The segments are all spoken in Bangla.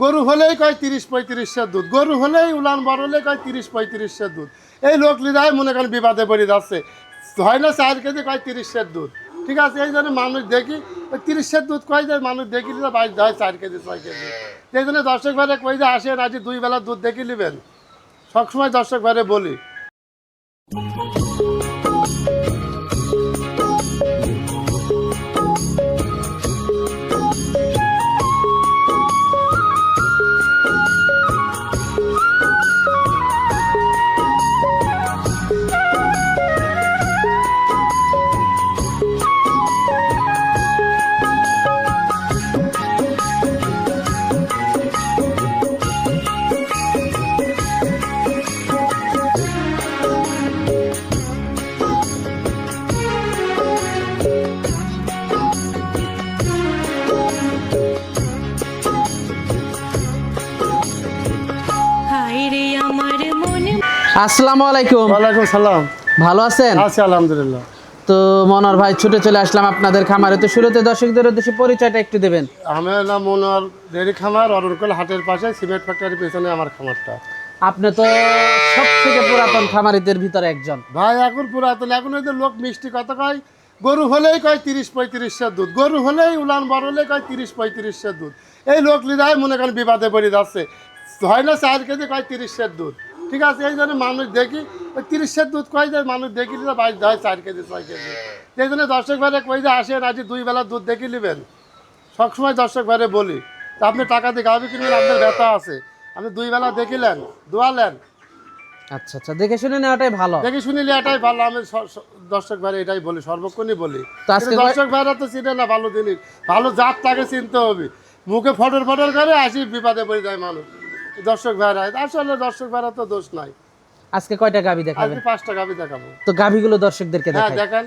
গরু হলেই কয় তিরিশ পঁয়ত্রিশের দুধ, গরু হলেই উলান বড় হলে কয় তিরিশ পঁয়ত্রিশের দুধ। এই লোক লিদায় মনে করেন বিবাদে পড়ে যাচ্ছে। হয় না চার কেজি কয় তিরিশের দুধ? ঠিক আছে, এই জন্য মানুষ দেখি, ওই তিরিশের দুধ কয় যায়? মানুষ দেখি নিলে বাইশ হয় চার কেজি, ছয় কেজি। এই জন্য দর্শক ভাইরে কই যে আসেন আজ দুই বেলা দুধ দেখি নেবেন। সবসময় দর্শক ভাইরে বলি। আসসালামু আলাইকুম। ওয়ালাইকুম সালাম। ভালো আছেন? আছি আলহামদুলিল্লাহ। তো মনোহর ভাই ছুটে চলে আসলাম আপনাদের খামারে। তো শুরুতে দর্শকদের উদ্দেশ্যে পরিচয়টা একটু দেবেন। আমার নাম মনোয়ার ডেয়ারি খামার অরণকল হাটের পাশে সিমেন্ট ফ্যাক্টরির পেছনে আমার খামারটা। আপনি তো সব থেকে পুরাতন খামারিদের ভিতরে একজন। ভাই এখন পুরাতন এখন ওই যে লোক মিষ্টি কত কয়? গরু হলেই কয় তিরিশ পঁয়ত্রিশের দুধ গরু হলেই উলান বড় হলে কয় তিরিশ পঁয়ত্রিশের দুধ। এই লোক লিদায় মনে করেন বিবাদে পড়ে যাচ্ছে। হয় না চার কেজি কয় তিরিশের দুধ? ঠিক আছে এই জন্য মানুষ দেখি ওই তিরিশের দুধ কয় যায় মানুষ দেখি নিলে বাইশ হয় চার কেজি ছয় কেজি। এই জন্য দর্শক ভাইরে কই যে আসেন আজ দুই বেলা দুধ দেখি নেবেন। সবসময় দর্শক ভাইরে বলি তা আপনি টাকা দিয়ে গাভি কিনবেন আপনার ব্যথা আছে। আপনি দুই বেলা দেখিলেন দোয়ালেন। আচ্ছা আচ্ছা দেখে শুনে নেওয়াটাই ভালো। দেখে শুনিলে এটাই ভালো আমি দর্শক ভাই এটাই বলি সর্বক্ষণই বলি। আজকে দর্শক ভাইরা তো চিনে না ভালো জিনিস ভালো জাত তাকে চিনতে হবে। মুখে ফটর ফটর করে আসি বিপদে পড়ে যায় মানুষ। দর্শক ভাইরা আসলে দর্শক ভাইরা তো দোষ নাই। আজকে কয়টা গাভি দেখাবেন? আজকে পাঁচটা গাভি দেখাবো। তো গাভিগুলো দর্শকদেরকে হ্যাঁ দেখাই। দেখেন।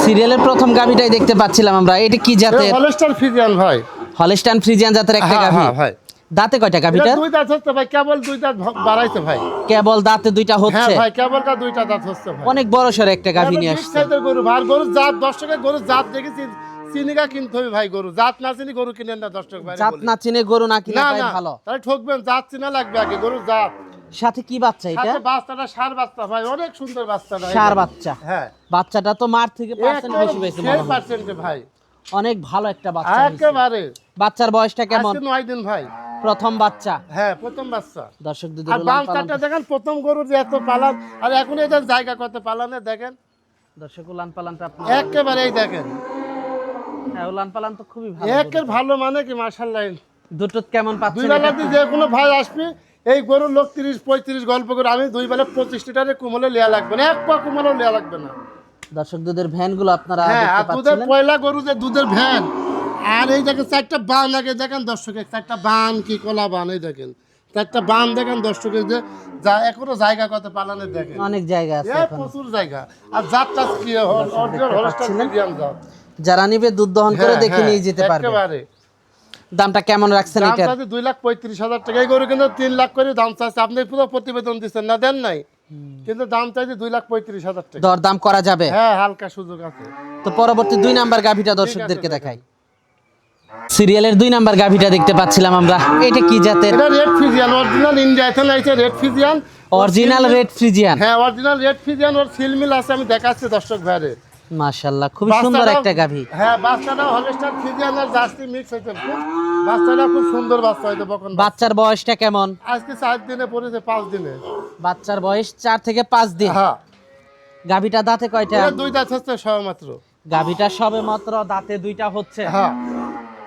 সিরিয়ালের প্রথম গাভিটাই দেখতে পাচ্ছিলাম আমরা। এটা কি জাতের? হলস্টার ফিজিয়ান ভাই। হলিস্টান ফ্রিজিয়ান জাতের একটা হ্যাঁ, গাভি হ্যাঁ, ভাই। দাঁতে কয়টা গাভিটার দুই দাঁত হচ্ছে ভাই কেবল দুই দাঁত বাড়াইছে ভাই। কেবল দাঁতে দুইটা হচ্ছে হ্যাঁ হচ্ছে? ভাই কেবল কা দুইটা দাঁত হচ্ছে ভাই। অনেক বড় সড় একটা গাভি নিয়ে আসছে। গরু ভাই গরু জাত দর্শকের গরু জাত দেখে চিন- চিনিকা কিনতে হবে ভাই গরু। জাত না চিনি গরু কিনেন না দর্শক ভাই জাত না চিনে গরু না কিনে ভালো। তাহলে ঠকবেন জাত চিনা লাগবে আগে গরু জাত। সাথে কি বাচ্চা এটা? সাথে বাচ্চাটা সার বাচ্চা ভাই অনেক সুন্দর বাচ্চাটা সার বাচ্চা। হ্যাঁ। বাচ্চাটা তো মার থেকে পার্সেন্ট বেশি পেয়েছে মনে হয়। ভাই। অনেক ভালো একটা বাচ্চা একেবারে। বাচ্চার বয়সটা কেমন? আজকে নয় দিন ভাই। প্রথম বাচ্চা। হ্যাঁ প্রথম বাচ্চা। দর্শক দুধের আর চারটা দেখেন প্রথম গরুর যে এত পালান আর এখন এদের জায়গা কত পালানে দেখেন? দর্শক উলান পালানটা আপনার একেবারে এই দেখেন। হ্যাঁ উলান পালান তো খুবই ভালো একের ভালো মানে কি মার্শাল্লাহ দুটো কেমন দুই বেলাতে যে কোনো ভাই আসবে এই গরুর লোক তিরিশ পঁয়ত্রিশ গল্প করে আমি দুই বেলা পঁচিশ লিটারে কুমলে লেয়া লাগবে না এক পা কুমলেও লেয়া লাগবে না। দর্শক দুধের আপনারা হ্যাঁ দুধের পয়লা গরু যে দুধের ভ্যান আর এই দেখেন চারটা বান দেখেন দর্শকের চারটা বান কি কলা বান এই দেখেন। চারটা বান দেখেন দর্শকের যে যা এখনও জায়গা কত পালানে দেখেন। অনেক জায়গা আছে প্রচুর জায়গা। আর টাত কি যারা নিবে দুধ দহন করে হ্যাঁ, দেখে হ্যাঁ, নিয়ে যেতে পারবে। একেবারে। দামটা কেমন রাখছেন দাম দুই লাখ পঁয়ত্রিশ হাজার টাকা। গরু কিন্তু তিন লাখ করে দাম চাচ্ছে। আপনি পুরো প্রতিবেদন দিচ্ছেন না দেন নাই? কিন্তু দাম চাইছে দুই লাখ পঁয়ত্রিশ হাজার টাকা। দর দাম করা যাবে। হ্যাঁ হালকা সুযোগ আছে। তো পরবর্তী দুই নাম্বার গাভিটা দর্শকদেরকে দেখাই। সিরিয়ালের দুই নাম্বার গাভিটা দেখতে পাচ্ছিলাম আমরা। এটা কি জাতের? এটা রেড ফিজিয়ান অরিজিনাল ইন্ডিয়া এখানে আছে red Friesian original red Friesian হ্যাঁ অরিজিনাল রেড ফিজিয়ান ওর সিলমিল আছে আমি দেখাচ্ছি দর্শক ভাইরে। মাশাআল্লাহ খুবই সুন্দর একটা গাভি। হ্যাঁ বাচ্চাটা হলস্টার ফিজিয়ান আর জার্সি মিক্স হয়েছে খুব বাচ্চাটা খুব সুন্দর বাচ্চা হয়তো বকন বাচ্চার বয়সটা কেমন? আজকে চার দিনে পড়েছে পাঁচ দিনে। বাচ্চার বয়স চার থেকে পাঁচ দিন। হ্যাঁ। গাভিটা দাঁতে কয়টা? এটা দুই দাঁত হচ্ছে সবেমাত্র গাভিটা সবে মাত্র দাঁতে দুইটা হচ্ছে। হ্যাঁ।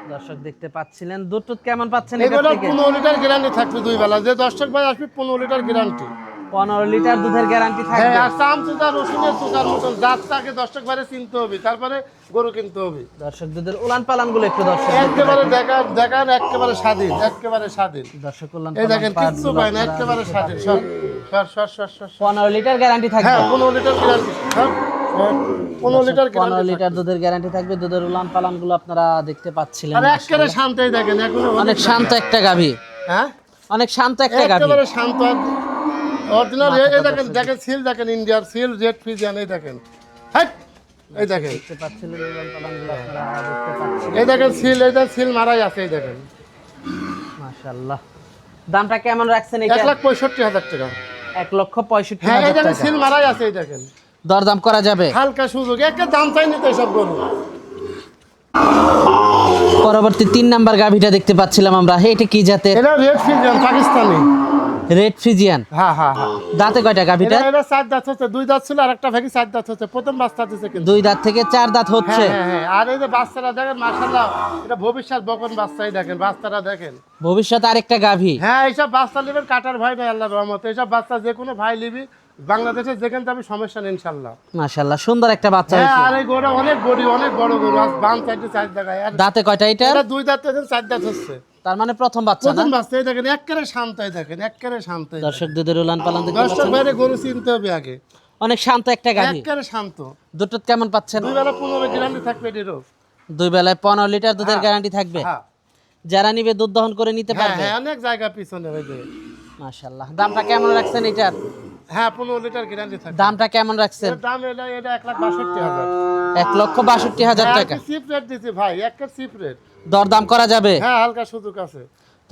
দর্শক দেখতে পাচ্ছিলেন। দুধ কেমন পাচ্ছেন এগুলো থেকে? পনেরো লিটার গ্যারান্টি থাকবে দুই বেলা। যে দর্শক ভাই আসবে পনেরো লিটার গ্যারান্টি পনেরো লিটার দুধের গ্যারান্টি হ্যাঁ থাকবে আর চাম চুতা রসুনের চুতার মতন জাতটাকে দর্শক ভাইরে চিনতে হবে তারপরে গরু কিনতে হবে। দর্শক দুধের উলান পালানগুলো একটু দর্শক একেবারে দেখার দেখার একেবারে স্বাধীন একেবারে স্বাধীন। দর্শক উলান এই দেখেন কিচ্ছু পায় না একেবারে স্বাধীন। পাচ্ছেন। সর সর সর সর সর সর। পনেরো লিটার গ্যারান্টি থাকবে। হ্যাঁ পনেরো লিটার গ্যারান্টি হ্যাঁ হ্যাঁ, পনেরো লিটার পনেরো লিটার দুধের গ্যারান্টি থাকবে দুধের উলান পালানগুলো আপনারা দেখতে পাচ্ছিলেন একেবারে শান্তই দেখেন এখন অনেক শান্ত একটা গাভি। হ্যাঁ? অনেক শান্ত একটা গাভি। একেবারে শান্ত। অরিজিনাল এই দেখেন দেখেন সিল দেখেন ইন্ডিয়ার সিল রেড ফিজিয়ান এই দেখেন। হ্যাঁ এই দেখেন। দেখতে পাচ্ছিলেন উলান পালান আপনারা দেখতে পাচ্ছেন এই দেখেন সিল এই দেখেন সিল মারাই আছে এই দেখেন। মাশাআল্লাহ। দামটা কেমন রাখছেন এক এটা লাখ পঁয়ষট্টি হাজার টাকা। এক লক্ষ পঁয়ষট্টি হ্যাঁ হাজার টাকা। সিল মারাই আছে এই দেখেন। দরদাম করা যাবে। হালকা সুযোগ একটা দাম চাইনি তো এসব গরু। পরবর্তী তিন নাম্বার গাভিটা দেখতে পাচ্ছিলাম আমরা। হে, এটা কি জাতের? এটা red Friesian Pakistani. Red Friesian হ্যাঁ হ্যাঁ হ্যাঁ দাঁতে কয়টা গাভিটা? এটা চার দাঁত হচ্ছে দুই দাঁত ছিল আর একটা ভাগে চার দাঁত হচ্ছে। প্রথম বাচ্চা দিচ্ছে কিন্তু। দুই দাঁত থেকে চার দাঁত হচ্ছে। হ্যাঁ হ্যাঁ। হ্যাঁ আর এই যে বাচ্চারা দেখেন মার্শাল্লাহ এটা ভবিষ্যৎ বকন বাচ্চাই দেখেন বাচ্চারা দেখেন। ভবিষ্যৎ আরেকটা গাভী। হ্যাঁ এইসব বাচ্চা নেবেন কাটার ভয় নাই আল্লাহ রহমত। এইসব বাচ্চা যে কোনো ভাই নিবি বাংলাদেশে যেখানে যাবি সমস্যা নেই ইনশাল্লাহ মাশাআল্লাহ সুন্দর একটা বাচ্চা হ্যাঁ আর এই গরু অনেক বড়ি অনেক বড় গরু আজ বাম চারটে চার জায়গায়। আর দাঁতে কয়টা এটা এটা দুই দাঁত থেকে চার দাঁত হচ্ছে। তার মানে প্রথম বাচ্চা প্রথম বাচ্চা এই দেখেন একেবারে শান্ত এই দেখেন একেবারে শান্ত দেখেন। দর্শক দুধের উলান পালান দেখতে দর্শক বাইরে গরু চিনতে হবে আগে। অনেক শান্ত একটা গাভি। একেবারে শান্ত। দুটো কেমন পাচ্ছেন? দুই বেলা পনেরো গ্রামে থাকবে এটিরও দুই বেলায় পনেরো লিটার দুধের গ্যারান্টি থাকবে? হ্যাঁ। যারা নিবে দুধ দহন করে নিতে হ্যাঁ পারবে? হ্যাঁ অনেক জায়গা পিছনে হয়ে যে মাশাআল্লাহ। দামটা কেমন রাখছেন এটার? হ্যাঁ লিটার গ্যারান্টি দামটা কেমন রাখছেন? দাম এটা এটা লক্ষ বাষট্টি হাজার টাকা। চিপ রেট দিছি ভাই একটা চিপ রেট দরদাম করা যাবে? হ্যাঁ হালকা সুযোগ আছে।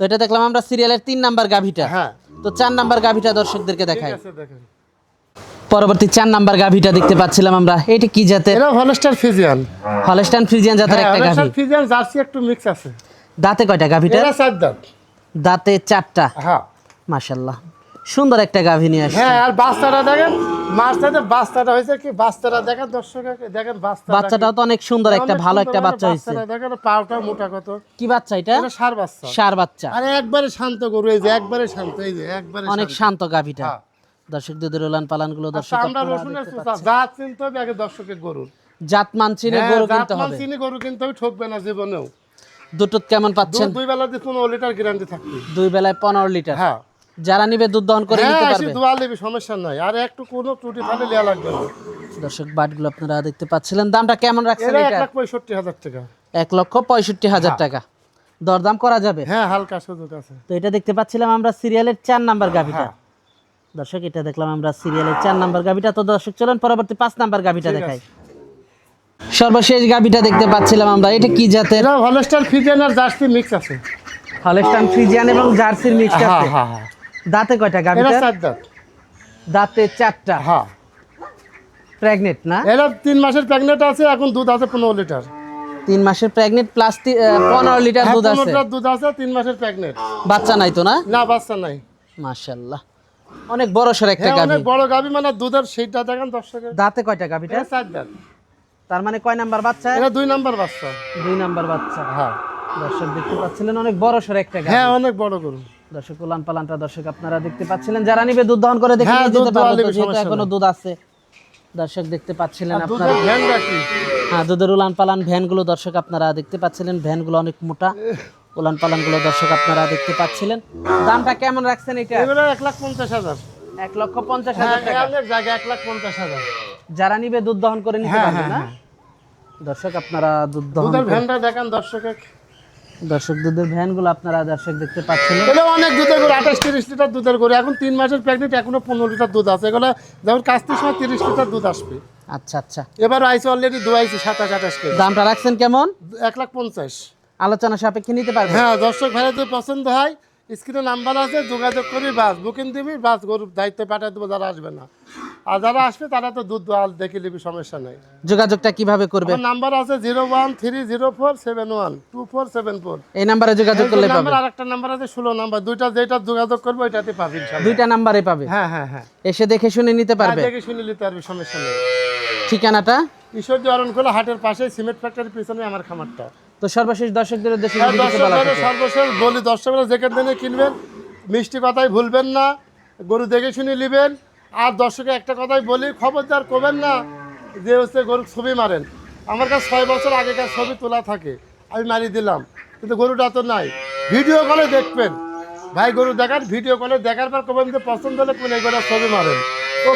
তো এটা দেখলাম আমরা সিরিয়ালের নাম্বার গাভিটা। হ্যাঁ। তো চার নাম্বার গাভিটা দর্শকদেরকে ঠিক দেখাই। আছে দেখেন। পরবর্তী চার নাম্বার গাভিটা দেখতে পাচ্ছিলাম আমরা। এটা কি জাতের? এটা হলস্টার ফিজিয়ান। হলস্টাইন ফ্রিজিয়ান জাতের হ্যাঁ একটা গাভি। হলস্টার ফিজিয়ান জার্সি একটু মিক্স আছে। দাঁতে কয়টা গাভিটা? চার দাঁত। দাঁতে চারটা। হ্যাঁ। মাশাল্লাহ। সুন্দর একটা গাভি নিয়ে আসছে। হ্যাঁ আর বাচ্চাটা দেখেন মাছটাতে বাচ্চাটা হয়েছে কি? বাচ্চাটা দেখেন দর্শক দেখেন বাচ্চা বাচ্চাটাও তো অনেক সুন্দর একটা ভালো একটা বাচ্চা হয়েছে। দেখেন পাওটা মোটা কত। কি বাচ্চা এটা? সার বাচ্চা। সার বাচ্চা। আরে একবারে শান্ত গরু এই যে একবারে শান্ত এই যে একবারে অনেক শান্ত। গাভিটা। হ্যাঁ। দর্শক দুধের উলান পালানগুলো দর্শক আমরা রসুনের জাত চিনতে হবে আগে দর্শকের গরুর। জাত মান চিনে হ্যাঁ, গরু জাত কিনতে মান হবে। চিনে গরু কিনতে হবে ঠকবে না জীবনেও। দুটো কেমন পাচ্ছেন? দুই বেলা দিয়ে পনেরো লিটার গ্যারান্টি থাকবে। দুই বেলায় পনেরো লিটার। হ্যাঁ। যারা নিবে দুধ দহন করে নিতে হ্যাঁ পারবে। দোয়া নেবি সমস্যা নাই। আর একটু কোনো ত্রুটি থাকলে লিয়া লাগবে না। দর্শক বাটগুলো আপনারা দেখতে পাচ্ছিলেন। দামটা কেমন রাখছেন এটা? এক এটা লাখ পঁয়ষট্টি হাজার টাকা। এক লক্ষ পঁয়ষট্টি হাজার টাকা। দরদাম করা যাবে? হ্যাঁ হালকা সুযোগ আছে। তো এটা দেখতে পাচ্ছিলাম আমরা সিরিয়ালের চার নাম্বার হ্যাঁ। দর্শক এটা দেখলাম আমরা সিরিয়ালের চার নাম্বার গাভিটা। তো দর্শক চলেন পরবর্তী পাঁচ নাম্বার গাভিটা দেখাই। সর্বশেষ গাভিটা দেখতে পাচ্ছিলাম আমরা। এটা কি জাতের? হলস্টার ফিজিয়ান আর জার্সি মিক্স আছে। হলস্টাইন ফ্রিজিয়ান এবং জার্সির মিক্সড হ্যাঁ আছে। হ্যাঁ হ্যাঁ। দাঁতে কয়টা গাভিটা চার দাঁত। দাঁতে চারটা। হ্যাঁ। প্রেগনেন্ট না? এটা তিন মাসের প্রেগনেন্ট আছে এখন দুধ আছে পনেরো লিটার। তিন মাসের প্রেগনেন্ট প্লাস পনেরো লিটার হ্যাঁ দুধ আছে। লিটার দুধ আছে তিন মাসের প্রেগনেন্ট বাচ্চা নাই তো না? না বাচ্চা নাই। মাশাল্লাহ অনেক বড় সর একটা হ্যাঁ গাভি। অনেক বড় গাভি মানে দুধের সেইটা দেখেন দর্শকের। দাঁতে কয়টা এটা চার দাঁত। তার মানে কয় নাম্বার বাচ্চা? এটা দুই নাম্বার বাচ্চা। দুই নাম্বার বাচ্চা। হ্যাঁ। দর্শক দেখতে পাচ্ছিলেন অনেক বড় সর একটা গাভি। হ্যাঁ অনেক বড় গরু। দর্শক উলান পালানটা দর্শক আপনারা দেখতে পাচ্ছিলেন। যারা নিবে দুধ দহন করে দেখে হ্যাঁ, যেতে পারবে। যেহেতু এখনও দুধ আছে দর্শক দেখতে পাচ্ছিলেন আপনারা হ্যাঁ দুধের উলান পালান ভ্যানগুলো দর্শক আপনারা দেখতে পাচ্ছিলেন। ভ্যানগুলো অনেক মোটা। উলান পালানগুলো দর্শক আপনারা দেখতে পাচ্ছিলেন। দামটা কেমন রাখছেন এটা? এবারে এক লাখ পঞ্চাশ হাজার। এক লক্ষ পঞ্চাশ হ্যাঁ হাজার টাকা। জায়গা এক লাখ পঞ্চাশ হাজার। যারা নিবে দুধ দহন করে নিতে হ্যাঁ, পারবে না? দর্শক আপনারা দুধ দহন ভ্যানটা দেখান দর্শকের। দর্শক দুধের ভ্যানগুলো আপনারা দর্শক দেখতে পাচ্ছেন এটা অনেক দুধের গরু আঠাশ তিরিশ লিটার দুধের গরু। এখন তিন মাসের প্রেগনেন্ট এখনও পনেরো লিটার দুধ আছে। এগুলো যেমন কাস্তির সময় তিরিশ লিটার দুধ আসবে। আচ্ছা আচ্ছা। এবার আইসি অলরেডি দু আইসি সাতাশ আঠাশ কেজি। দামটা রাখছেন কেমন? এক লাখ পঞ্চাশ। আলোচনা সাপেক্ষে নিতে পারবেন? হ্যাঁ দর্শক ভাইরা যদি পছন্দ হয় স্ক্রিনে নাম্বার আছে যোগাযোগ করবি বাস বুকিং দিবি বাস গরুর দায়িত্ব পাঠিয়ে দেবো যারা আসবে না। আর যারা আসবে তারা তো দুধ দোয়াল দেখে নিবি সমস্যা নেই। যোগাযোগটা কীভাবে করবে? নাম্বার আছে zero one three zero four seven one two four seven four. এই নাম্বারে যোগাযোগ করলে পাবে নাম্বার আর একটা নাম্বার আছে ষোলো নাম্বার। দুইটা যেটা যোগাযোগ করব ওইটাতে পাবি দুইটা নাম্বারে পাবে? হ্যাঁ হ্যাঁ হ্যাঁ। এসে দেখে শুনে নিতে হ্যাঁ, পারবে? দেখে শুনে নিতে পারবি সমস্যা নেই। ঠিকানাটা? ঈশ্বরজি অরণখোলা হাটের পাশে সিমেন্ট ফ্যাক্টরির পিছনে আমার খামারটা। তো সর্বশেষ দর্শকদের উদ্দেশ্যে হ্যাঁ। সর্বশেষ বলি দর্শকরা যেখান থেকে কিনবেন মিষ্টি কথাই ভুলবেন না গরু দেখে শুনে নেবেন। আর দর্শকে একটা কথাই বলি খবরদার করবেন না যে হচ্ছে গরু ছবি মারেন। আমার কাছে ছয় বছর আগেকার ছবি তোলা থাকে আমি মারিয়ে দিলাম কিন্তু গরুটা তো নাই। ভিডিও কলে দেখবেন। ভাই গরু দেখান ভিডিও কলে দেখার পর কবেন যে পছন্দ হলে কোন এই গরুর ছবি মারেন। ও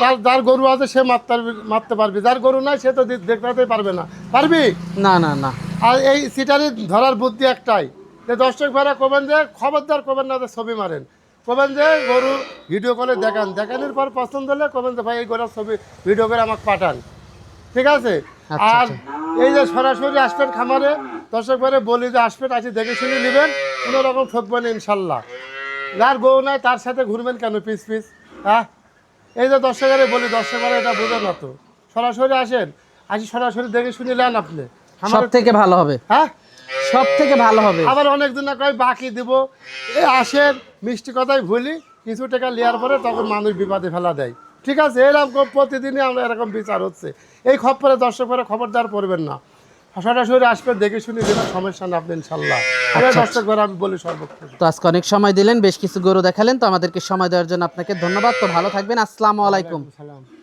ক- যার গরু আছে সে মারতে পারবি মারতে পারবি। যার গরু নাই সে তো দে- দেখাতেই পারবে না। পারবি? না না না। আর এই সিটারি ধরার বুদ্ধি একটাই যে দর্শক ভাইরা কবেন যে খবরদার কবেন না যে ছবি মারেন। কবেন যে গরু ভিডিও করে দেখান। দেখানোর পর পছন্দ হলে কবেন যে ভাই এই গরুর ছবি ভিডিও করে আমাকে পাঠান। ঠিক আছে? আচ্ছা, আর এই যে সরাসরি আসবেন খামারে দর্শক ভাইরা বলি যে আসবেন আসি দেখে শুনে নেবেন কোনো রকম ঠকবেন ইনশাল্লাহ। যার বউ নাই তার সাথে ঘুরবেন কেন পিস পিস? হ্যাঁ? এই যে দর্শকের বলি দর্শকের এটা বোঝে না তো সরাসরি আসেন আসি সরাসরি দেখে শুনে নেন আপনি। সব থেকে ভালো হবে। হ্যাঁ? সব থেকে ভালো হবে। আবার অনেক দিন কয় বাকি দিব। এ আসেন মিষ্টি কথাই ভুলি কিছু টাকা নেওয়ার পরে তখন মানুষ বিপদে ফেলা দেয়। ঠিক আছে? এরকম প্রতিদিনই আমরা এরকম বিচার হচ্ছে। এই খবরে দর্শক পরে খবরদার পড়বেন না। সরাসরি আসবেন দেখে শুনে দেবেন সমস্যা না আপনি ইনশাল্লাহ। এটা দর্শক করে আমি বলি সর্বক্ষণ তো আজকে অনেক সময় দিলেন বেশ কিছু গরু দেখালেন তো আমাদেরকে সময় দেওয়ার জন্য আপনাকে ধন্যবাদ। তো ভালো থাকবেন আসসালামু আলাইকুম। সালাম।